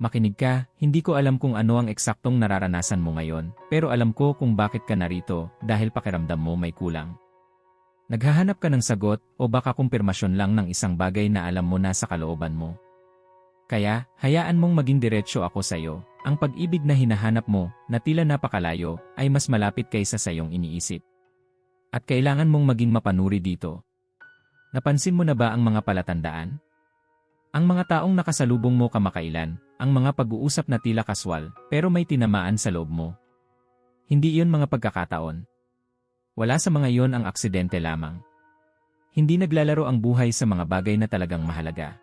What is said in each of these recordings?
Makinig ka, hindi ko alam kung ano ang eksaktong nararanasan mo ngayon, pero alam ko kung bakit ka narito dahil pakiramdam mo may kulang. Naghahanap ka ng sagot o baka kumpirmasyon lang ng isang bagay na alam mo na sa kalooban mo. Kaya, hayaan mong maging diretsyo ako sa iyo. Ang pag-ibig na hinahanap mo, na tila napakalayo, ay mas malapit kaysa sa iyong iniisip. At kailangan mong maging mapanuri dito. Napansin mo na ba ang mga palatandaan? Ang mga taong nakasalubong mo kamakailan, ang mga pag-uusap na tila kaswal, pero may tinamaan sa loob mo. Hindi iyon mga pagkakataon. Wala sa mga iyon ang aksidente lamang. Hindi naglalaro ang buhay sa mga bagay na talagang mahalaga.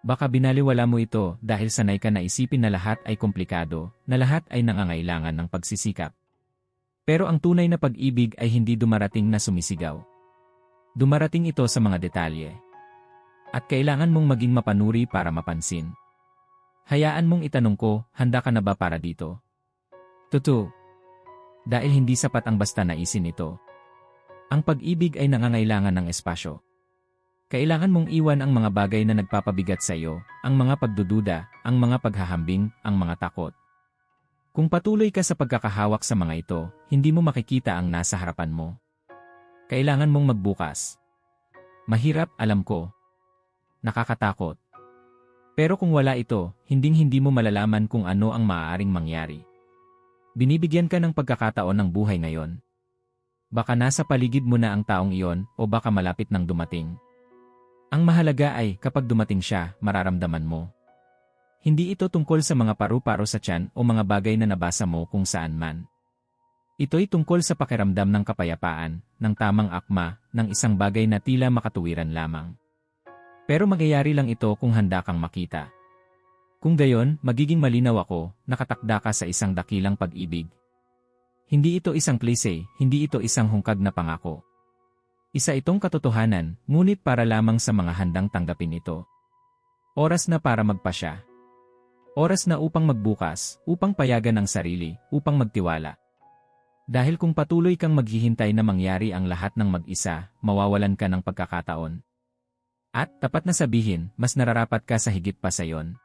Baka binaliwala mo ito dahil sanay ka na isipin na lahat ay komplikado, na lahat ay nangangailangan ng pagsisikap. Pero ang tunay na pag-ibig ay hindi dumarating na sumisigaw. Dumarating ito sa mga detalye. At kailangan mong maging mapanuri para mapansin. Hayaan mong itanong ko, handa ka na ba para dito? Totoo. Dahil hindi sapat ang basta naisin ito. Ang pag-ibig ay nangangailangan ng espasyo. Kailangan mong iwan ang mga bagay na nagpapabigat sa iyo, ang mga pagdududa, ang mga paghahambing, ang mga takot. Kung patuloy ka sa pagkakahawak sa mga ito, hindi mo makikita ang nasa harapan mo. Kailangan mong magbukas. Mahirap, alam ko. Nakakatakot. Pero kung wala ito, hinding-hindi mo malalaman kung ano ang maaaring mangyari. Binibigyan ka ng pagkakataon ng buhay ngayon. Baka nasa paligid mo na ang taong iyon o baka malapit nang dumating. Ang mahalaga ay, kapag dumating siya, mararamdaman mo. Hindi ito tungkol sa mga paru-paro sa tiyan o mga bagay na nabasa mo kung saan man. Ito'y tungkol sa pakiramdam ng kapayapaan, ng tamang akma, ng isang bagay na tila makatuwiran lamang. Pero magyayari lang ito kung handa kang makita. Kung gayon, magiging malinaw ako, nakatakda ka sa isang dakilang pag-ibig. Hindi ito isang klise, hindi ito isang hungkag na pangako. Isa itong katotohanan, ngunit para lamang sa mga handang tanggapin ito. Oras na para magpasya. Oras na upang magbukas, upang payagan ang sarili, upang magtiwala. Dahil kung patuloy kang maghihintay na mangyari ang lahat ng mag-isa, mawawalan ka ng pagkakataon. At, tapat na sabihin, mas nararapat ka sa higit pa sa yon.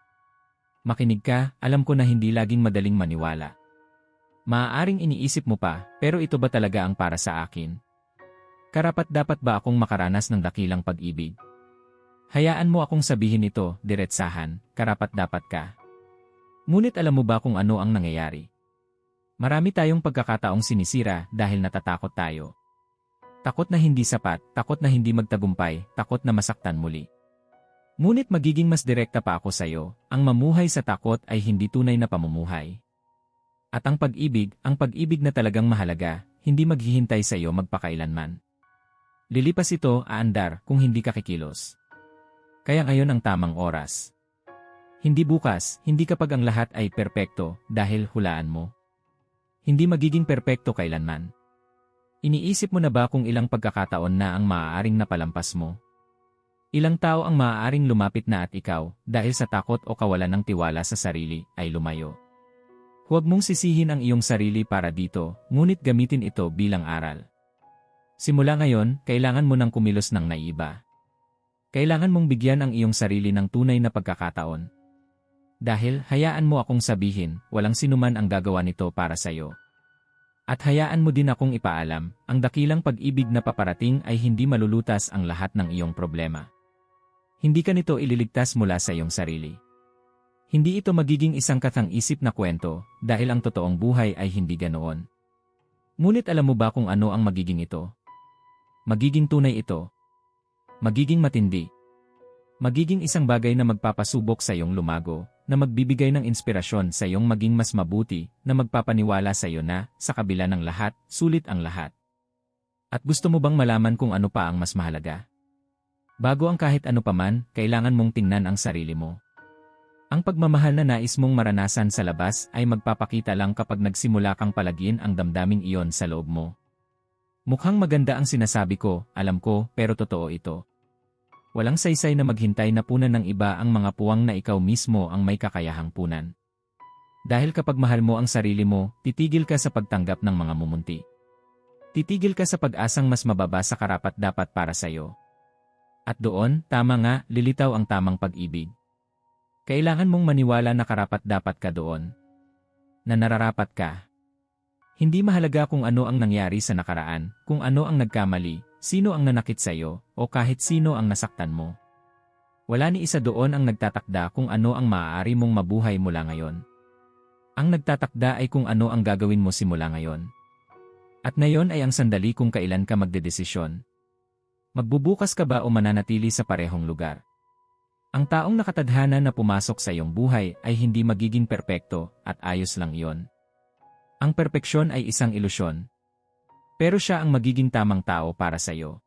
Makinig ka, alam ko na hindi laging madaling maniwala. Maaaring iniisip mo pa, pero ito ba talaga ang para sa akin? Karapat dapat ba akong makaranas ng dakilang pag-ibig? Hayaan mo akong sabihin ito, diretsahan, karapat dapat ka. Ngunit alam mo ba kung ano ang nangyayari? Marami tayong pagkakataong sinisira dahil natatakot tayo. Takot na hindi sapat, takot na hindi magtagumpay, takot na masaktan muli. Ngunit magiging mas direkta pa ako sa iyo, ang mamuhay sa takot ay hindi tunay na pamumuhay. At ang pag-ibig, ang pag-ibig na talagang mahalaga, hindi maghihintay sa iyo magpakailanman. Lilipas ito aandar kung hindi ka kikilos. Kaya ngayon ang tamang oras. Hindi bukas, hindi kapag ang lahat ay perpekto dahil hulaan mo. Hindi magiging perpekto kailanman. Iniisip mo na ba kung ilang pagkakataon na ang maaaring napalampas mo? Ilang tao ang maaaring lumapit na at ikaw, dahil sa takot o kawalan ng tiwala sa sarili, ay lumayo. Huwag mong sisihin ang iyong sarili para dito, ngunit gamitin ito bilang aral. Simula ngayon, kailangan mo nang kumilos ng naiba. Kailangan mong bigyan ang iyong sarili ng tunay na pagkakataon. Dahil, hayaan mo akong sabihin, walang sinuman ang gagawa nito para sa iyo. At hayaan mo din akong ipaalam, ang dakilang pag-ibig na paparating ay hindi malulutas ang lahat ng iyong problema. Hindi ka nito ililigtas mula sa iyong sarili. Hindi ito magiging isang katang-isip na kwento, dahil ang totoong buhay ay hindi ganoon. Ngunit alam mo ba kung ano ang magiging ito? Magiging tunay ito. Magiging matindi. Magiging isang bagay na magpapasubok sa iyong lumago, na magbibigay ng inspirasyon sa iyong maging mas mabuti, na magpapaniwala sa iyo na, sa kabila ng lahat, sulit ang lahat. At gusto mo bang malaman kung ano pa ang mas mahalaga? Bago ang kahit ano paman, kailangan mong tingnan ang sarili mo. Ang pagmamahal na nais mong maranasan sa labas ay magpapakita lang kapag nagsimula kang palagin ang damdaming iyon sa loob mo. Mukhang maganda ang sinasabi ko, alam ko, pero totoo ito. Walang saysay na maghintay na punan ng iba ang mga puwang na ikaw mismo ang may kakayahang punan. Dahil kapag mahal mo ang sarili mo, titigil ka sa pagtanggap ng mga mumunti. Titigil ka sa pag-asang mas mababa sa karapat dapat para sa iyo. At doon, tama nga, lilitaw ang tamang pag-ibig. Kailangan mong maniwala na karapat dapat ka doon. Na nararapat ka. Hindi mahalaga kung ano ang nangyari sa nakaraan, kung ano ang nagkamali, sino ang nanakit sa iyo, o kahit sino ang nasaktan mo. Wala ni isa doon ang nagtatakda kung ano ang maaari mong mabuhay mula ngayon. Ang nagtatakda ay kung ano ang gagawin mo simula ngayon. At ngayon ay ang sandali kung kailan ka magdedesisyon. Magbubukas ka ba o mananatili sa parehong lugar? Ang taong nakatadhana na pumasok sa iyong buhay ay hindi magiging perpekto at ayos lang iyon. Ang perpeksyon ay isang ilusyon. Pero siya ang magiging tamang tao para sa iyo.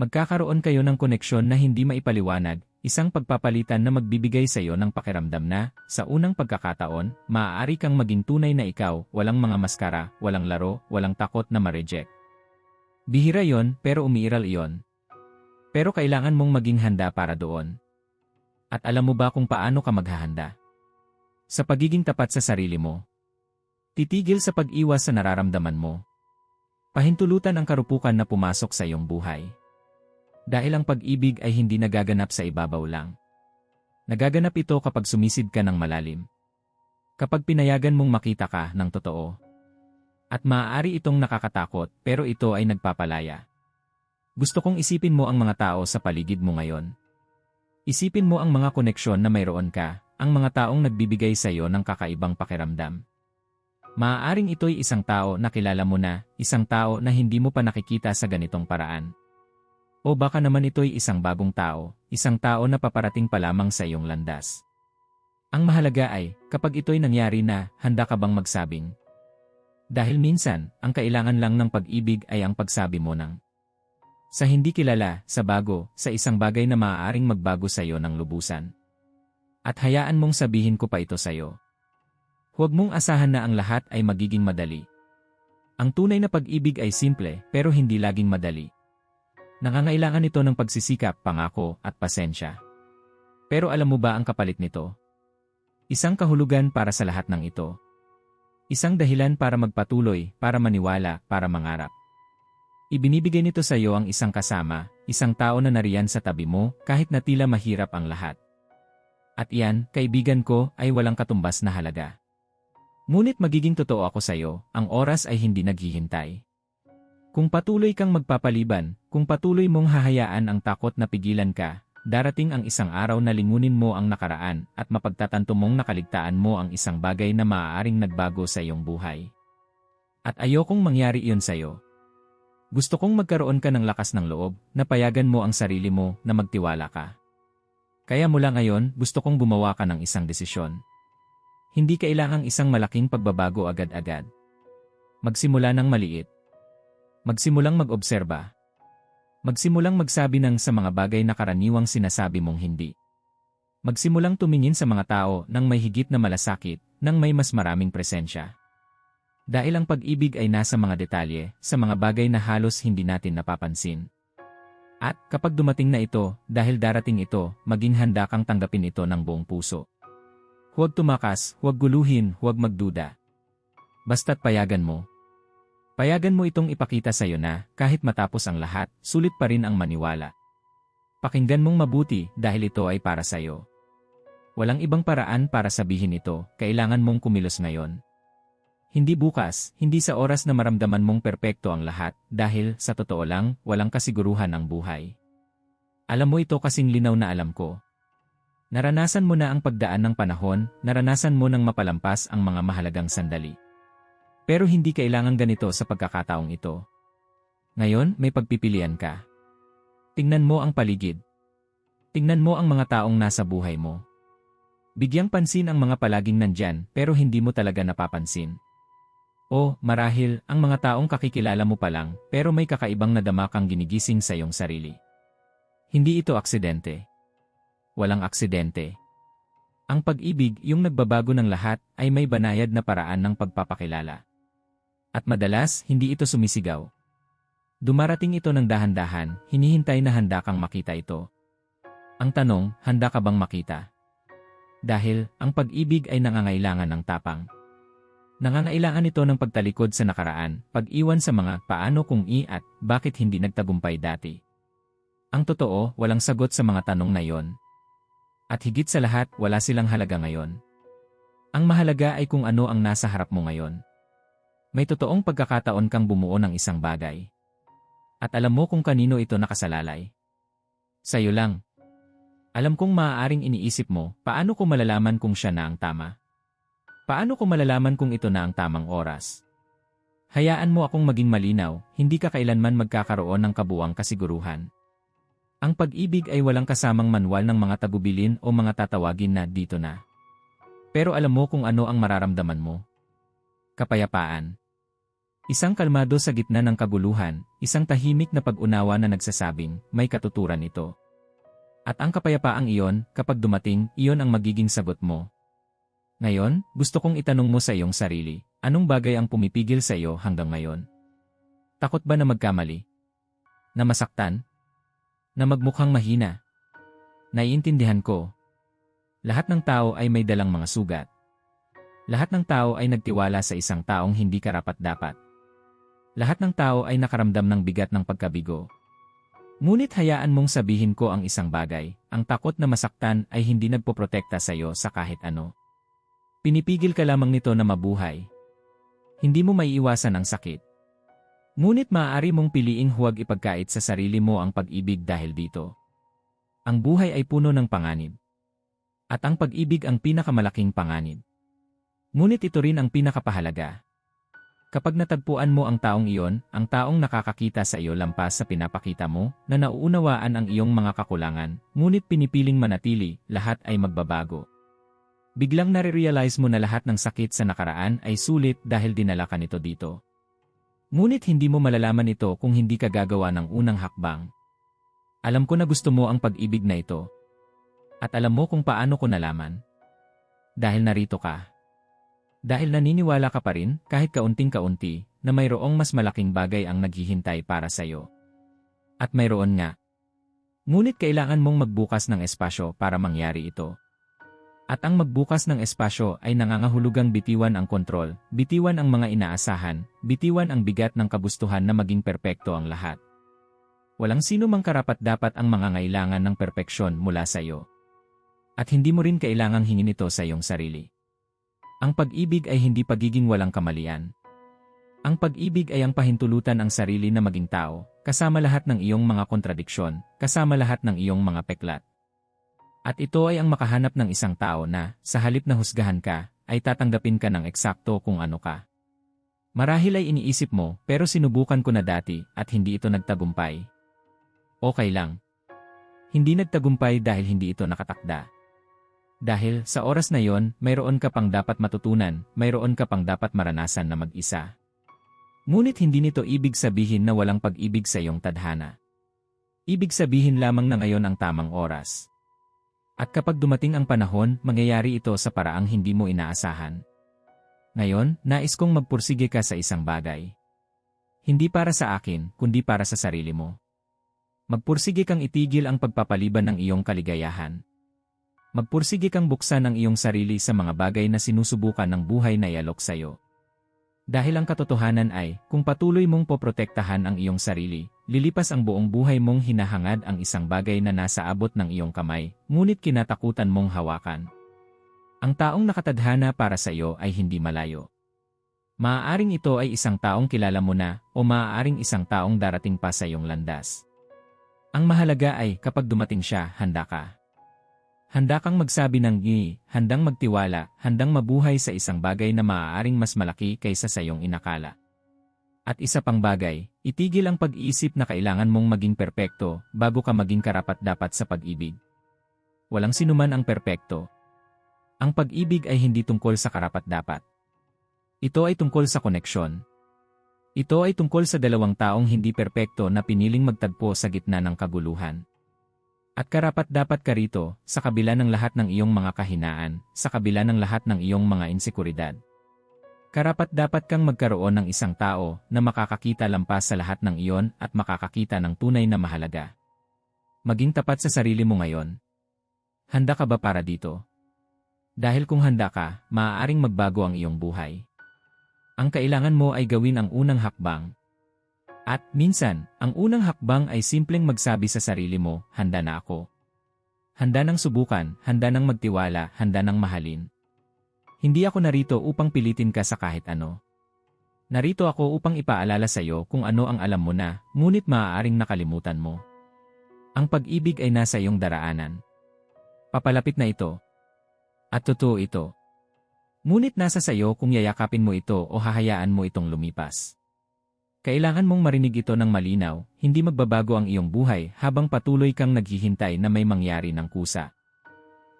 Magkakaroon kayo ng koneksyon na hindi maipaliwanag, isang pagpapalitan na magbibigay sa iyo ng pakiramdam na, sa unang pagkakataon, maaari kang maging tunay na ikaw, walang mga maskara, walang laro, walang takot na ma-reject. Bihira yon, pero umiiral iyon. Pero kailangan mong maging handa para doon. At alam mo ba kung paano ka maghahanda? Sa pagiging tapat sa sarili mo, Titigil sa pag-iwas sa nararamdaman mo. Pahintulutan ang karupukan na pumasok sa iyong buhay. Dahil ang pag-ibig ay hindi nagaganap sa ibabaw lang. Nagaganap ito kapag sumisid ka ng malalim. Kapag pinayagan mong makita ka ng totoo. At maaari itong nakakatakot pero ito ay nagpapalaya. Gusto kong isipin mo ang mga tao sa paligid mo ngayon. Isipin mo ang mga koneksyon na mayroon ka, ang mga taong nagbibigay sa iyo ng kakaibang pakiramdam. Maaaring ito'y isang tao na kilala mo na, isang tao na hindi mo pa nakikita sa ganitong paraan. O baka naman ito'y isang bagong tao, isang tao na paparating pa lamang sa iyong landas. Ang mahalaga ay, kapag ito'y nangyari na, handa ka bang magsabing? Dahil minsan, ang kailangan lang ng pag-ibig ay ang pagsabi mo ng sa hindi kilala, sa bago, sa isang bagay na maaaring magbago sa iyo ng lubusan. At hayaan mong sabihin ko pa ito sa iyo. Huwag mong asahan na ang lahat ay magiging madali. Ang tunay na pag-ibig ay simple pero hindi laging madali. Nangangailangan ito ng pagsisikap, pangako, at pasensya. Pero alam mo ba ang kapalit nito? Isang kahulugan para sa lahat ng ito. Isang dahilan para magpatuloy, para maniwala, para mangarap. Ibinibigay nito sa iyo ang isang kasama, isang tao na nariyan sa tabi mo kahit na tila mahirap ang lahat. At iyan, kaibigan ko, ay walang katumbas na halaga. Ngunit magiging totoo ako sa iyo, ang oras ay hindi naghihintay. Kung patuloy kang magpapaliban, kung patuloy mong hahayaan ang takot na pigilan ka, darating ang isang araw na lingunin mo ang nakaraan at mapagtatanto mong nakaligtaan mo ang isang bagay na maaaring nagbago sa iyong buhay. At ayokong mangyari iyon sa iyo. Gusto kong magkaroon ka ng lakas ng loob, na payagan mo ang sarili mo na magtiwala ka. Kaya mula ngayon, gusto kong gumawa ka ng isang desisyon. Hindi kailangang isang malaking pagbabago agad-agad. Magsimula ng maliit. Magsimulang mag-obserba. Magsimulang magsabi ng sa mga bagay na karaniwang sinasabi mong hindi. Magsimulang tumingin sa mga tao nang may higit na malasakit, nang may mas maraming presensya. Dahil ang pag-ibig ay nasa mga detalye, sa mga bagay na halos hindi natin napapansin. At kapag dumating na ito, dahil darating ito, maging handa kang tanggapin ito ng buong puso. Huwag tumakas, huwag guluhin, huwag magduda. Basta't payagan mo. Payagan mo itong ipakita sa iyo na, kahit matapos ang lahat, sulit pa rin ang maniwala. Pakinggan mong mabuti dahil ito ay para sa iyo. Walang ibang paraan para sabihin ito, kailangan mong kumilos ngayon. Hindi bukas, hindi sa oras na maramdaman mong perpekto ang lahat, dahil, sa totoo lang, walang kasiguruhan ang buhay. Alam mo ito kasing linaw na alam ko, Naranasan mo na ang pagdaan ng panahon, naranasan mo nang mapalampas ang mga mahalagang sandali. Pero hindi kailangan ganito sa pagkakataong ito. Ngayon, may pagpipilian ka. Tingnan mo ang paligid. Tingnan mo ang mga taong nasa buhay mo. Bigyang pansin ang mga palaging nandyan pero hindi mo talaga napapansin. O, marahil, ang mga taong kakikilala mo pa lang pero may kakaibang nadama kang ginigising sa iyong sarili. Hindi ito aksidente walang aksidente. Ang pag-ibig, yung nagbabago ng lahat, ay may banayad na paraan ng pagpapakilala. At madalas, hindi ito sumisigaw. Dumarating ito ng dahan-dahan, hinihintay na handa kang makita ito. Ang tanong, handa ka bang makita? Dahil, ang pag-ibig ay nangangailangan ng tapang. Nangangailangan ito ng pagtalikod sa nakaraan, pag-iwan sa mga paano kung i at bakit hindi nagtagumpay dati. Ang totoo, walang sagot sa mga tanong na yon. At higit sa lahat, wala silang halaga ngayon. Ang mahalaga ay kung ano ang nasa harap mo ngayon. May totoong pagkakataon kang bumuo ng isang bagay. At alam mo kung kanino ito nakasalalay. Sa'yo lang. Alam kong maaaring iniisip mo, paano ko malalaman kung siya na ang tama? Paano ko malalaman kung ito na ang tamang oras? Hayaan mo akong maging malinaw, hindi ka kailanman magkakaroon ng kabuang kasiguruhan. Ang pag-ibig ay walang kasamang manual ng mga tagubilin o mga tatawagin na dito na. Pero alam mo kung ano ang mararamdaman mo. Kapayapaan. Isang kalmado sa gitna ng kaguluhan, isang tahimik na pag-unawa na nagsasabing, may katuturan ito. At ang kapayapaang iyon, kapag dumating, iyon ang magiging sagot mo. Ngayon, gusto kong itanong mo sa iyong sarili, Anong bagay ang pumipigil sa iyo hanggang ngayon? Takot ba na magkamali? Na masaktan? Na magmukhang mahina? Naiintindihan ko. Lahat ng tao ay may dalang mga sugat. Lahat ng tao ay nagtiwala sa isang taong hindi karapat-dapat. Lahat ng tao ay nakaramdam ng bigat ng pagkabigo. Ngunit hayaan mong sabihin ko ang isang bagay, ang takot na masaktan ay hindi nagpoprotekta sa iyo sa kahit ano. Pinipigil ka lamang nito na mabuhay, hindi mo maiiwasan ang sakit. Ngunit maaari mong piliing huwag ipagkait sa sarili mo ang pag-ibig dahil dito. Ang buhay ay puno ng panganib. At ang pag-ibig ang pinakamalaking panganib. Ngunit ito rin ang pinakapahalaga. Kapag natagpuan mo ang taong iyon, ang taong nakakakita sa iyo lampas sa pinapakita mo, na nauunawaan ang iyong mga kakulangan, ngunit pinipiling manatili, lahat ay magbabago. Biglang nare-realize mo na lahat ng sakit sa nakaraan ay sulit dahil dinala ka nito dito. Ngunit hindi mo malalaman ito kung hindi ka gagawa ng unang hakbang. Alam ko na gusto mo ang pag-ibig na ito. At alam mo kung paano ko nalaman. Dahil narito ka. Dahil naniniwala ka pa rin, kahit kaunting-kaunti, na mayroong mas malaking bagay ang naghihintay para sa'yo. At mayroon nga. Ngunit kailangan mong magbukas ng espasyo para mangyari ito. At ang magbukas ng espasyo ay nangangahulugang bitiwan ang kontrol, bitiwan ang mga inaasahan, bitiwan ang bigat ng kabustuhan na maging perpekto ang lahat. Walang sino mang karapat dapat ang mga ngailangan ng perpeksyon mula sa iyo. At hindi mo rin kailangang hingin ito sa iyong sarili. Ang pag-ibig ay hindi pagiging walang kamalian. Ang pag-ibig ay ang pahintulutan ang sarili na maging tao, kasama lahat ng iyong mga kontradiksyon, kasama lahat ng iyong mga peklat. At ito ay ang makahanap ng isang tao na, sa halip na husgahan ka, ay tatanggapin ka ng eksakto kung ano ka. Marahil ay iniisip mo, pero sinubukan ko na dati at hindi ito nagtagumpay. Okay lang. Hindi nagtagumpay dahil hindi ito nakatakda. Dahil sa oras na yon, mayroon ka pang dapat matutunan, mayroon ka pang dapat maranasan na mag-isa. Ngunit hindi nito ibig sabihin na walang pag-ibig sa iyong tadhana. Ibig sabihin lamang na ngayon ang tamang oras. At kapag dumating ang panahon, mangyayari ito sa paraang hindi mo inaasahan. Ngayon, nais kong magpursige ka sa isang bagay. Hindi para sa akin, kundi para sa sarili mo. Magpursige kang itigil ang pagpapaliban ng iyong kaligayahan. Magpursige kang buksan ang iyong sarili sa mga bagay na sinusubukan ng buhay na ialok sa iyo. Dahil ang katotohanan ay, kung patuloy mong poprotektahan ang iyong sarili, lilipas ang buong buhay mong hinahangad ang isang bagay na nasa abot ng iyong kamay, ngunit kinatakutan mong hawakan. Ang taong nakatadhana para sa iyo ay hindi malayo. Maaaring ito ay isang taong kilala mo na, o maaaring isang taong darating pa sa iyong landas. Ang mahalaga ay, kapag dumating siya, handa ka. Handa kang magsabi ng gi, handang magtiwala, handang mabuhay sa isang bagay na maaaring mas malaki kaysa sa iyong inakala. At isa pang bagay, itigil ang pag-iisip na kailangan mong maging perpekto bago ka maging karapat-dapat sa pag-ibig. Walang sinuman ang perpekto. Ang pag-ibig ay hindi tungkol sa karapat-dapat. Ito ay tungkol sa koneksyon. Ito ay tungkol sa dalawang taong hindi perpekto na piniling magtagpo sa gitna ng kaguluhan. At karapat dapat ka rito, sa kabila ng lahat ng iyong mga kahinaan, sa kabila ng lahat ng iyong mga insekuridad. Karapat dapat kang magkaroon ng isang tao na makakakita lampas sa lahat ng iyon at makakakita ng tunay na mahalaga. Maging tapat sa sarili mo ngayon. Handa ka ba para dito? Dahil kung handa ka, maaaring magbago ang iyong buhay. Ang kailangan mo ay gawin ang unang hakbang, at minsan, ang unang hakbang ay simpleng magsabi sa sarili mo, handa na ako. Handa ng subukan, handa ng magtiwala, handa ng mahalin. Hindi ako narito upang pilitin ka sa kahit ano. Narito ako upang ipaalala sa iyo kung ano ang alam mo na, ngunit maaaring nakalimutan mo. Ang pag-ibig ay nasa iyong daraanan. Papalapit na ito. At totoo ito. Ngunit nasa sa iyo kung yayakapin mo ito o hahayaan mo itong lumipas. Kailangan mong marinig ito ng malinaw, hindi magbabago ang iyong buhay habang patuloy kang naghihintay na may mangyari ng kusa.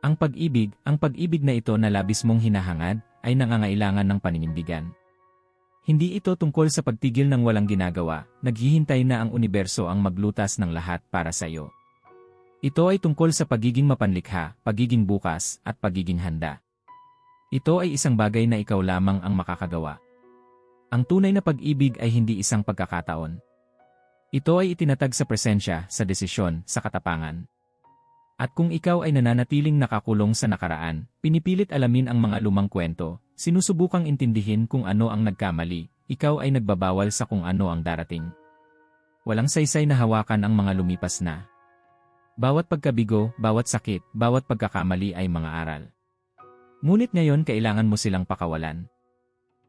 Ang pag-ibig, ang pag-ibig na ito na labis mong hinahangad, ay nangangailangan ng paninindigan. Hindi ito tungkol sa pagtigil ng walang ginagawa, naghihintay na ang universo ang maglutas ng lahat para sa iyo. Ito ay tungkol sa pagiging mapanlikha, pagiging bukas, at pagiging handa. Ito ay isang bagay na ikaw lamang ang makakagawa. Ang tunay na pag-ibig ay hindi isang pagkakataon. Ito ay itinatag sa presensya, sa desisyon, sa katapangan. At kung ikaw ay nananatiling nakakulong sa nakaraan, pinipilit alamin ang mga lumang kwento, sinusubukang intindihin kung ano ang nagkamali, ikaw ay nagbabawal sa kung ano ang darating. Walang saysay na hawakan ang mga lumipas na. Bawat pagkabigo, bawat sakit, bawat pagkakamali ay mga aral. Ngunit ngayon kailangan mo silang pakawalan.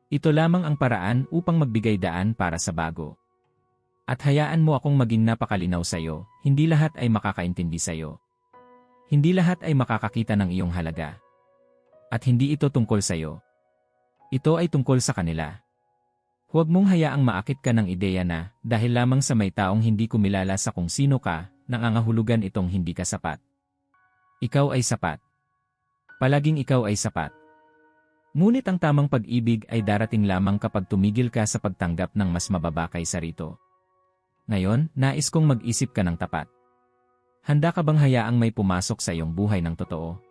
Ito lamang ang paraan upang magbigay daan para sa bago. At hayaan mo akong maging napakalinaw sa iyo, hindi lahat ay makakaintindi sa iyo. Hindi lahat ay makakakita ng iyong halaga. At hindi ito tungkol sa iyo. Ito ay tungkol sa kanila. Huwag mong hayaang maakit ka ng ideya na, dahil lamang sa may taong hindi kumilala sa kung sino ka, nangangahulugan itong hindi ka sapat. Ikaw ay sapat. Palaging ikaw ay sapat. Ngunit ang tamang pag-ibig ay darating lamang kapag tumigil ka sa pagtanggap ng mas mababa kaysa rito. Ngayon, nais kong mag-isip ka ng tapat. Handa ka bang hayaang may pumasok sa iyong buhay ng totoo?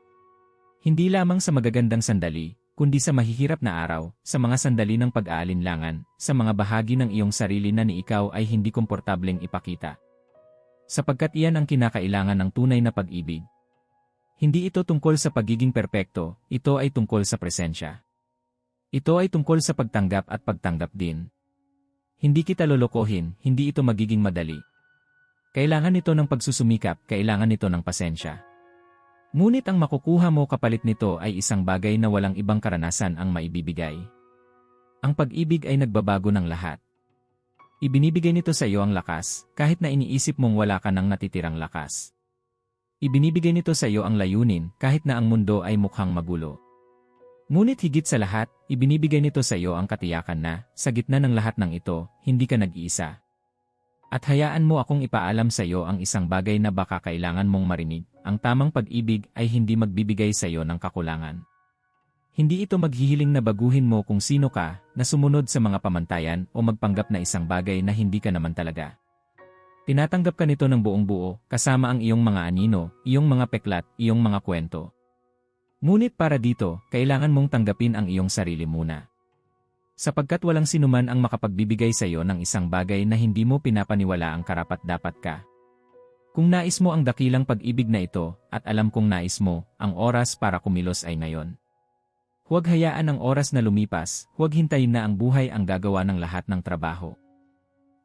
Hindi lamang sa magagandang sandali, kundi sa mahihirap na araw, sa mga sandali ng pag-aalinlangan, sa mga bahagi ng iyong sarili na ni ikaw ay hindi komportableng ipakita. Sapagkat iyan ang kinakailangan ng tunay na pag-ibig. Hindi ito tungkol sa pagiging perpekto, ito ay tungkol sa presensya. Ito ay tungkol sa pagtanggap at pagtanggap din. Hindi kita lolokohin, hindi ito magiging madali. Kailangan nito ng pagsusumikap, kailangan nito ng pasensya. Ngunit ang makukuha mo kapalit nito ay isang bagay na walang ibang karanasan ang maibibigay. Ang pag-ibig ay nagbabago ng lahat. Ibinibigay nito sa iyo ang lakas, kahit na iniisip mong wala ka ng natitirang lakas. Ibinibigay nito sa iyo ang layunin, kahit na ang mundo ay mukhang magulo. Ngunit higit sa lahat, ibinibigay nito sa iyo ang katiyakan na, sa gitna ng lahat ng ito, hindi ka nag-iisa. At hayaan mo akong ipaalam sa iyo ang isang bagay na baka kailangan mong marinig, ang tamang pag-ibig ay hindi magbibigay sa iyo ng kakulangan. Hindi ito maghihiling na baguhin mo kung sino ka, na sumunod sa mga pamantayan o magpanggap na isang bagay na hindi ka naman talaga. Tinatanggap ka nito ng buong buo, kasama ang iyong mga anino, iyong mga peklat, iyong mga kwento. Ngunit para dito, kailangan mong tanggapin ang iyong sarili muna sapagkat walang sinuman ang makapagbibigay sa iyo ng isang bagay na hindi mo pinapaniwala ang karapat-dapat ka. Kung nais mo ang dakilang pag-ibig na ito, at alam kong nais mo, ang oras para kumilos ay ngayon. Huwag hayaan ang oras na lumipas, huwag hintayin na ang buhay ang gagawa ng lahat ng trabaho.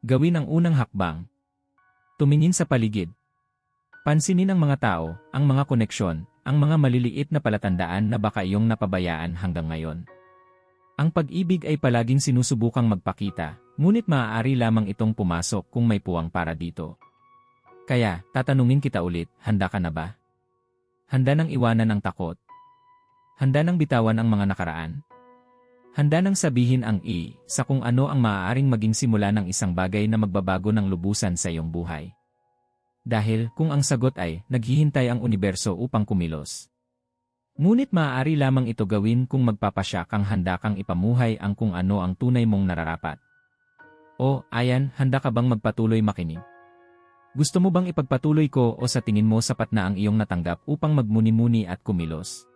Gawin ang unang hakbang. Tumingin sa paligid. Pansinin ang mga tao, ang mga koneksyon, ang mga maliliit na palatandaan na baka iyong napabayaan hanggang ngayon. Ang pag-ibig ay palaging sinusubukang magpakita, ngunit maaari lamang itong pumasok kung may puwang para dito. Kaya, tatanungin kita ulit, handa ka na ba? Handa nang iwanan ang takot? Handa nang bitawan ang mga nakaraan? Handa nang sabihin ang i sa kung ano ang maaaring maging simula ng isang bagay na magbabago ng lubusan sa iyong buhay. Dahil kung ang sagot ay naghihintay ang universo upang kumilos. Ngunit maaari lamang ito gawin kung magpapasya kang handa kang ipamuhay ang kung ano ang tunay mong nararapat. O, ayan, handa ka bang magpatuloy makinig? Gusto mo bang ipagpatuloy ko o sa tingin mo sapat na ang iyong natanggap upang magmuni-muni at kumilos?